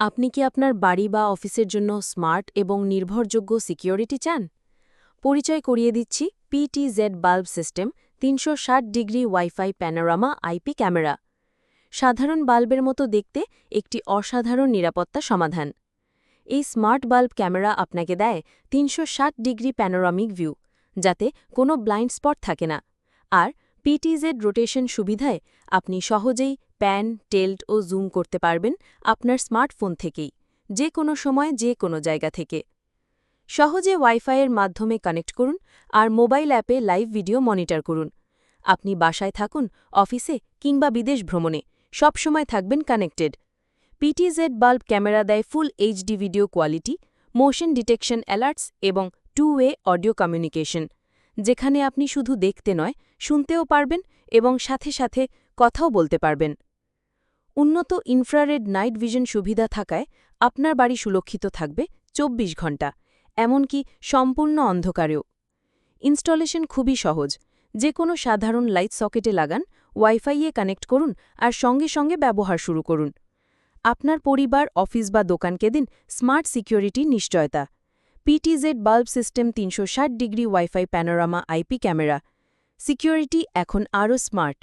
আপনি কি আপনার বাড়ি বা অফিসের জন্য স্মার্ট এবং নির্ভরযোগ্য সিকিউরিটি চান? পরিচয় করিয়ে দিচ্ছি পিটিজেড বাল্ব সিস্টেম, তিনশো ষাট degree wifi panorama IP camera. সাধারণ বাল্বের মতো দেখতে একটি অসাধারণ নিরাপত্তা সমাধান। এই স্মার্ট বাল্ব ক্যামেরা আপনাকে দেয় তিনশো ষাট ডিগ্রি প্যানোরামিক ভিউ, যাতে কোনো ব্লাইন্ড স্পট থাকে না। আর পিটিজেড রোটেশন সুবিধায় আপনি সহজেই প্যান, টেল্ট ও জুম করতে পারবেন আপনার স্মার্টফোন থেকেই, যে কোনো সময়, যে কোনো জায়গা থেকে। সহজে ওয়াইফাইয়ের মাধ্যমে কানেক্ট করুন আর মোবাইল অ্যাপে লাইভ ভিডিও মনিটর করুন। আপনি বাসায় থাকুন, অফিসে কিংবা বিদেশ ভ্রমণে সবসময় থাকবেন কানেক্টেড। পিটিজেড বাল্ব ক্যামেরা দেয় full HD video quality motion detection alerts এবং টু ওয়ে অডিও কমিউনিকেশন যেখানে আপনি শুধু দেখতে নয়, শুনতেও পারবেন এবং সাথে সাথে কথাও বলতে পারবেন। উন্নত ইনফ্রারেড নাইট ভিশন সুবিধা থাকায় আপনার বাড়ি সুরক্ষিত থাকবে ২৪ ঘণ্টা, এমনকি সম্পূর্ণ অন্ধকারেও। ইনস্টলেশন খুবই সহজ, যে কোনো সাধারণ লাইট সকেটে লাগান, ওয়াইফাইয়ে কানেক্ট করুন আর সঙ্গে সঙ্গে ব্যবহার শুরু করুন। আপনার পরিবার, অফিস বা দোকানকে দিন স্মার্ট সিকিউরিটি নিশ্চয়তা। পিটিজেড বাল্ব সিস্টেম তিনশো ষাট degree wifi panorama IP camera security এখন আরও স্মার্ট